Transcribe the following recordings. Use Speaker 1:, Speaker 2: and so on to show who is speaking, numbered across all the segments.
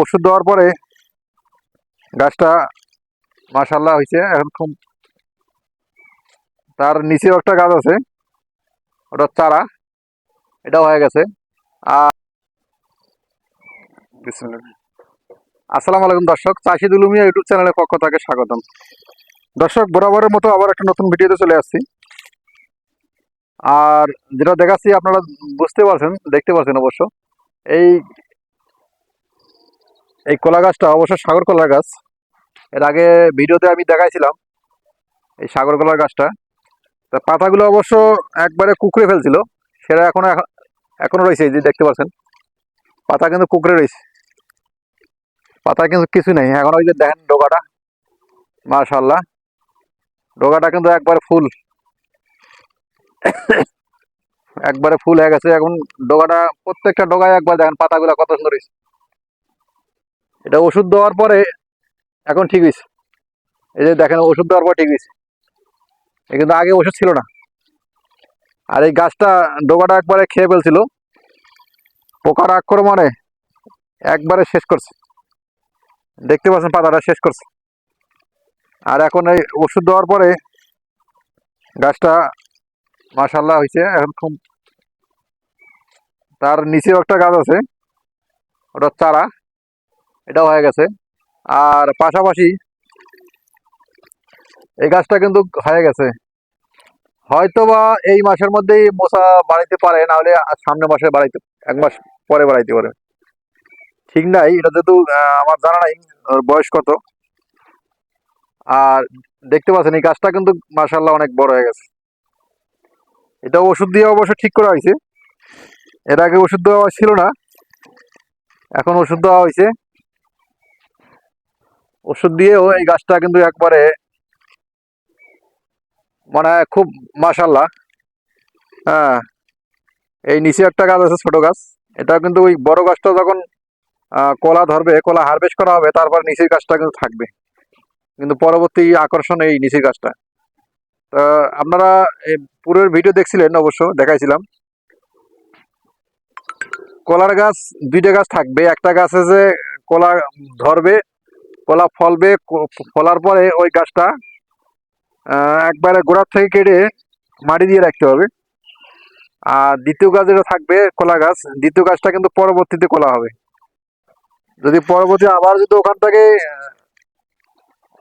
Speaker 1: ওষুধ দেওয়ার পরে গাছটা মাশাল্লাহ হয়েছে এখন খুব তার নিচেও একটা গাছ আছে, ওটা চারা, এটাও হয়ে গেছে। আর। আসসালামু আলাইকুম দর্শক চাষি দুলুমিয়া ইউটিউব চ্যানেলের পক্ষ থেকে স্বাগতম। দর্শক, বরাবরের মতো আবার একটা নতুন ভিডিওতে চলে আসছি। আর যেটা দেখাচ্ছি, আপনারা বুঝতে পারছেন, দেখতে পাচ্ছেন অবশ্য। এই এই কলা গাছটা অবশ্য সাগর কলার গাছ। এর আগে ভিডিওতে আমি দেখাইছিলাম এই সাগর কলার গাছটা। তা পাতাগুলো অবশ্য একবারে কুকড়ে ফেলছিল, সেটা এখনও এখ- এখনও রয়েছে যে দেখতে পাচ্ছেন। পাতা কিন্তু কুকড়ে রয়েছে। পাতা কিন্তু কিছু নেই, এখন ওই যে দেখেন ডোকাটা মাশাল্লাহ ডোকাটা কিন্তু একবারে ফুল। একবারে ফুল হয়ে গেছে, এখন ডোকাটা প্রত্যেকটা ডোকায় একবার দেখেন পাতাগুলো কত সুন্দর হয়েছে। এটা ওষুধ দেওয়ার পরে এখন ঠিক হয়েছে। এই যে দেখেন, ওষুধ দেওয়ার পর ঠিক হয়েছে। এ কিন্তু আগে ওষুধ ছিল না। আর এই গাছটা ডোকাটা একবারে খেয়ে ফেলছিল। পোকার আক্রমণে একবারে শেষ করছে। দেখতে পাচ্ছেন, পাতাটা শেষ করছে। আর এখন এই ওষুধ দেওয়ার পরে গাছটা মাশাল্লাহ হয়েছে, এখন খুব তার নিচেও একটা গাছ আছে, ওটা চারা। এটাও হয়ে গেছে। আর পাশাপাশি এই গাছটা কিন্তু হয়ে গেছে। হয়তো বা এই মাসের মধ্যেই মশা বাড়াইতে পারে, না হলে সামনে মাসে বাড়াইতে, এক মাস পরে বাড়াইতে পারে। ঠিক নাই, এটা যেহেতু আমার জানা নাই বয়স কত। আর দেখতে পাচ্ছেন, এই গাছটা কিন্তু মাসাল্লাহ অনেক বড় হয়ে গেছে। এটা ওষুধ দিয়ে অবশ্য ঠিক করা হয়েছে। এর আগে ওষুধ দেওয়া ছিল না। এখন ওষুধ দেওয়া হয়েছে। ওষুধ দিয়েও এই গাছটা কিন্তু একবারে মানে খুব মাশাল্লাহ। হ্যাঁ এই নিচে একটা গাছ আছে, ছোট গাছ। এটা কিন্তু ওই বড় গাছটা যখন কলা ধরবে, কলা হারভেস্ট করা হবে, তারপর নিচের গাছটা কিন্তু থাকবে। কিন্তু পরবর্তী আকর্ষণ এই নিচের গাছটা। তা আপনারা পুরোর ভিডিও দেখছিলেন অবশ্য, দেখাইছিলাম। কলার গাছ, দুইটা গাছ থাকবে। একটা গাছ আছে কলা ধরবে কলা ফলবে ফলার পরে ওই গাছটা একবারে গোড়ার থেকে কেটে মাটি দিয়ে রাখতে হবে। আর দ্বিতীয় গাছ যেটা থাকবে কলা গাছ, দ্বিতীয় গাছটা কিন্তু পরবর্তীতে কলা হবে। যদি পরবর্তী আবার যদি ওখান থেকে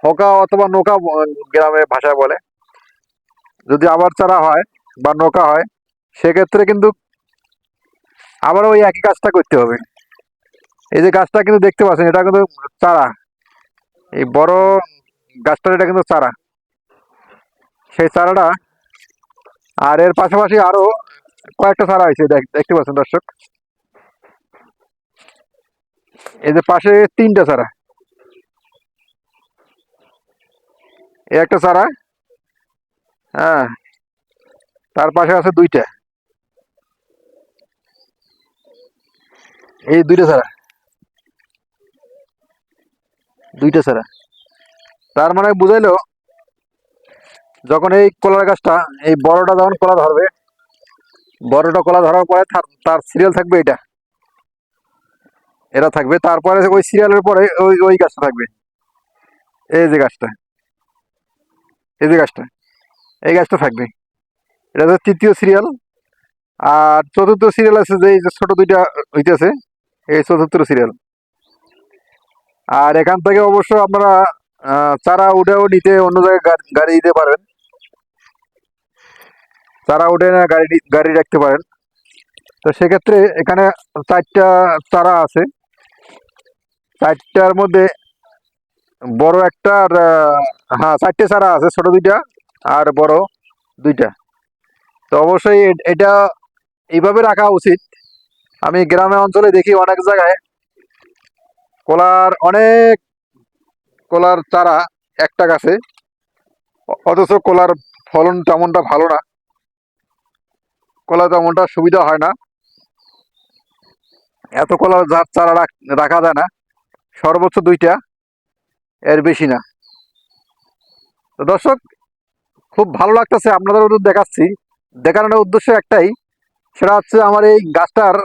Speaker 1: হকা অথবা নৌকা গ্রামে ভাষায় বলে, যদি আবার চারা হয় বা নৌকা হয়, সেক্ষেত্রে কিন্তু আবার ওই একই কাজটা করতে হবে। এই যে গাছটা কিন্তু দেখতে পাচ্ছেন, এটা কিন্তু চারা। এই বড় গাছটার এটা কিন্তু চারা। সেই চারাটা আর এর পাশাপাশি আরও কয়েকটা চারা হয়েছে, দেখ- দেখতে পাচ্ছেন দর্শক। এই যে পাশে তিনটা চারা। এই একটা চারা হ্যাঁ তার পাশে আছে দুইটা। এই দুইটা ছাড়া দুইটা ছাড়া। তার মানে বুঝাইলো, যখন এই কলার গাছটা, এই বড়টা যখন কলা ধরবে, বড়টা কলা ধরার পরে তার- সিরিয়াল থাকবে এটা। এরা থাকবে, তারপরে ওই সিরিয়ালের পরে ওই ওই গাছটা থাকবে। এই যে গাছটা। এই যে গাছটা। এই গাছটা থাকবে। এটা হচ্ছে তৃতীয় সিরিয়াল আর চতুর্থ সিরিয়াল আছে যে, এই যে ছোট দুইটা হইতেছে, এই চতুর্থ সিরিয়াল আর এখান থেকে অবশ্য আপনারা চারা উঠেও নিতে অন্য জায়গায় গাড়ি দিতে পারেন। চারা উঠে না গাড়ি গাড়ি রাখতে পারেন। তো সেক্ষেত্রে এখানে চারটা চারা আছে। চারটার মধ্যে বড় একটা আর হ্যাঁ চারটে চারা আছে, ছোট দুইটা আর বড় দুইটা। তো অবশ্যই এটা এইভাবে রাখা উচিত। আমি গ্রামে অঞ্চলে দেখি অনেক জায়গায় কলার অনেক কলার চারা একটা গাছে। অথচ কলার ফলন তেমনটা ভালো না। কলা তেমনটা সুবিধা হয় না। এত কলার যার চারা রাখ- যায় না। সর্বোচ্চ দুইটা, এর বেশি না। তো দর্শক, খুব ভালো লাগতেছে আপনাদের দেখাচ্ছি। দেখানোর উদ্দেশ্য একটাই, সেটা হচ্ছে আমার এই গাছটার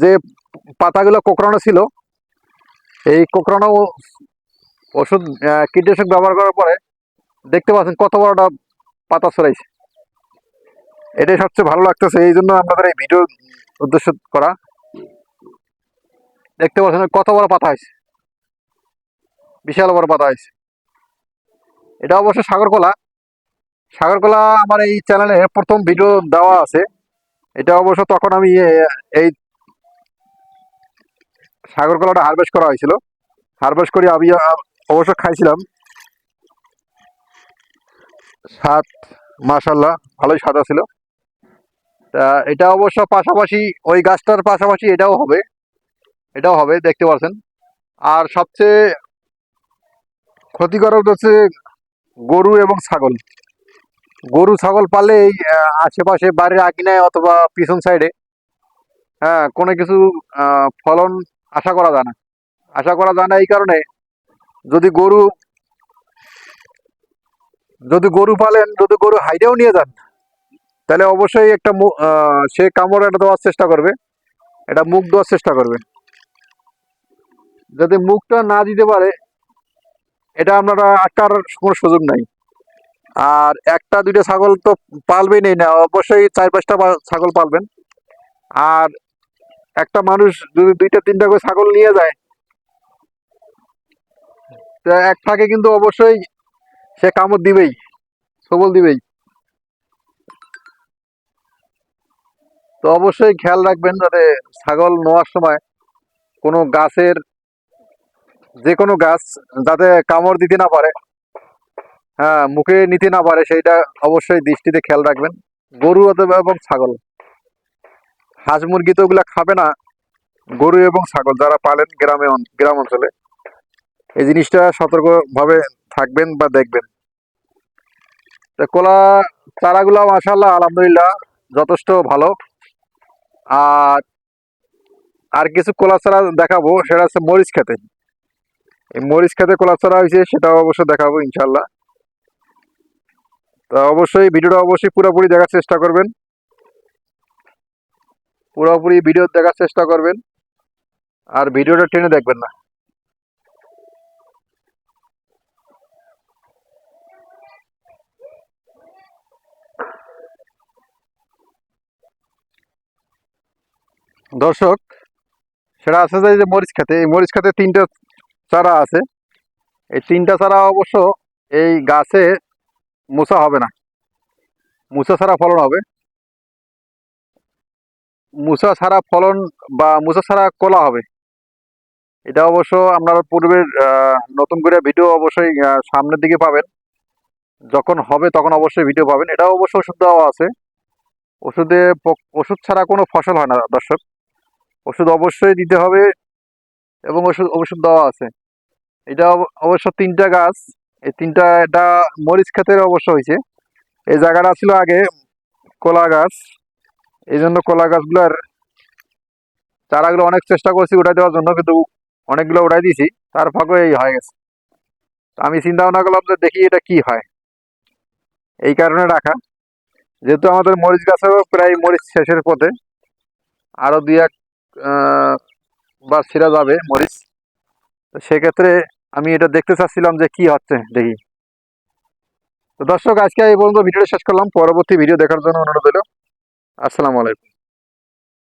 Speaker 1: যে পাতাগুলো কোকড়ানো ছিল এই কোকরানো ওষুধ কীটনাশক ব্যবহার করার পরে দেখতে পাচ্ছেন কত বড়টা পাতা ছড়াইছে। এটাই সবচেয়ে ভালো লাগতেছে, এই জন্য আপনাদের এই ভিডিও উদ্দেশ্য করা। দেখতে পাচ্ছেন কত বড় পাতা হয়েছে। বিশাল বড় পাতা হয়েছে। এটা অবশ্য সাগরকলা। সাগরকলা আমার এই চ্যানেলে প্রথম ভিডিও দেওয়া আছে। এটা অবশ্য তখন আমি, এ- এই সাগরকলাটা হারভেস্ট করা হয়েছিল। হারভেস্ট করে আমি অবশ্য খাইছিলাম। স্বাদ মাশাল্লাহ ভালোই স্বাদ ছিল তা এটা অবশ্য পাশাপাশি, ওই গাছটার পাশাপাশি এটাও হবে। এটাও হবে, দেখতে পাচ্ছেন আর সবচেয়ে ক্ষতিকারক হচ্ছে গরু এবং ছাগল। গরু, ছাগল পালে এই আশেপাশে বাড়ির আকিনায় অথবা পিছন সাইডে হ্যাঁ কোনো কিছু ফলন আশা করা যায় না। আশা করা যায় না এই কারণে যদি গরু যদি গরু পালেন, যদি গরু হাইডেও নিয়ে যান, তাহলে অবশ্যই একটা সে কামড় এটা দেওয়ার চেষ্টা করবে। এটা মুখ দেওয়ার চেষ্টা করবে। যদি মুখটা না দিতে পারে, এটা আপনারা আটকার কোনো সুযোগ নাই। আর একটা, দুইটা ছাগল তো পালবেই নেই না, অবশ্যই চার পাঁচটা ছাগল পালবেন। আর একটা মানুষ যদি দুইটা, তিনটা করে ছাগল নিয়ে যায়, তা এক ফাঁকে কিন্তু অবশ্যই সে কামড় দিবেই, সবল দিবেই। তো অবশ্যই খেয়াল রাখবেন যাতে ছাগল নোয়ার সময় কোনো গাছের যে কোনো গাছ যাতে কামড় দিতে না পারে হ্যাঁ মুখে নিতে না পারে, সেইটা অবশ্যই দৃষ্টিতে খেয়াল রাখবেন। গরু অথবা এবং ছাগল। হাঁস মুরগি তো ওগুলা খাবে না, গরু এবং ছাগল যারা পালেন গ্রামে গ্রাম অঞ্চলে, এই জিনিসটা সতর্কভাবে থাকবেন বা দেখবেন। কলা চারাগুলো মাসাল্লাহ আলহামদুলিল্লাহ যথেষ্ট ভালো। আর আর কিছু কলা চারা দেখাবো, সেটা হচ্ছে মরিচ খেতে। এই মরিচ খেতে কলা চারা হয়েছে, সেটাও অবশ্যই দেখাবো ইনশাল্লাহ তো অবশ্যই ভিডিওটা অবশ্যই পুরোপুরি দেখার চেষ্টা করবেন। পুরোপুরি ভিডিও দেখার চেষ্টা করবেন। আর ভিডিওটা টেনে দেখবেন না। দর্শক, সেটা আছে যে মরিচ খেতে, এই মরিচ খাতে তিনটা চারা আছে। এই তিনটা চারা অবশ্য এই গাছে মোছা হবে না। মুসা ছাড়া ফলন হবে। মুসা ছাড়া ফলন বা মুসা ছাড়া কলা হবে। এটা অবশ্য আপনারা পূর্বের নতুন করে ভিডিও অবশ্যই সামনের দিকে পাবেন। যখন হবে তখন অবশ্যই ভিডিও পাবেন। এটা অবশ্য ওষুধ দেওয়া আছে। ওষুধে ওষুধ ছাড়া কোনো ফসল হয় না দর্শক। ওষুধ অবশ্যই দিতে হবে এবং ওষুধ ওষুধ দেওয়া আছে। এটা অবশ্য তিনটা গাছ। এই তিনটা, এটা মরিচ ক্ষেতের অবশ্য হয়েছে। এই জায়গাটা ছিল আগে কলা গাছ। এই জন্য কলা গাছগুলোর চারাগুলো অনেক চেষ্টা করছি উঠাই দেওয়ার জন্য, কিন্তু অনেকগুলো উঠাই দিয়েছি। তার ফাঁকে এই হয়ে গেছে। আমি চিন্তা ভাবনা করলাম যে দেখি এটা কি হয়। এই কারণে রাখা। যেহেতু আমাদের মরিচ গাছেও প্রায় মরিচ শেষের পথে আরও দুই এক বার ছিঁড়া যাবে মরিচ। তো সেক্ষেত্রে আমি এটা দেখতে চাচ্ছিলাম যে কি হচ্ছে দেখি। তো দর্শক, আজকে এই পর্যন্ত ভিডিওটা শেষ করলাম। পরবর্তী ভিডিও দেখার জন্য অনুরোধ হলো আসসালামু আলাইকুম।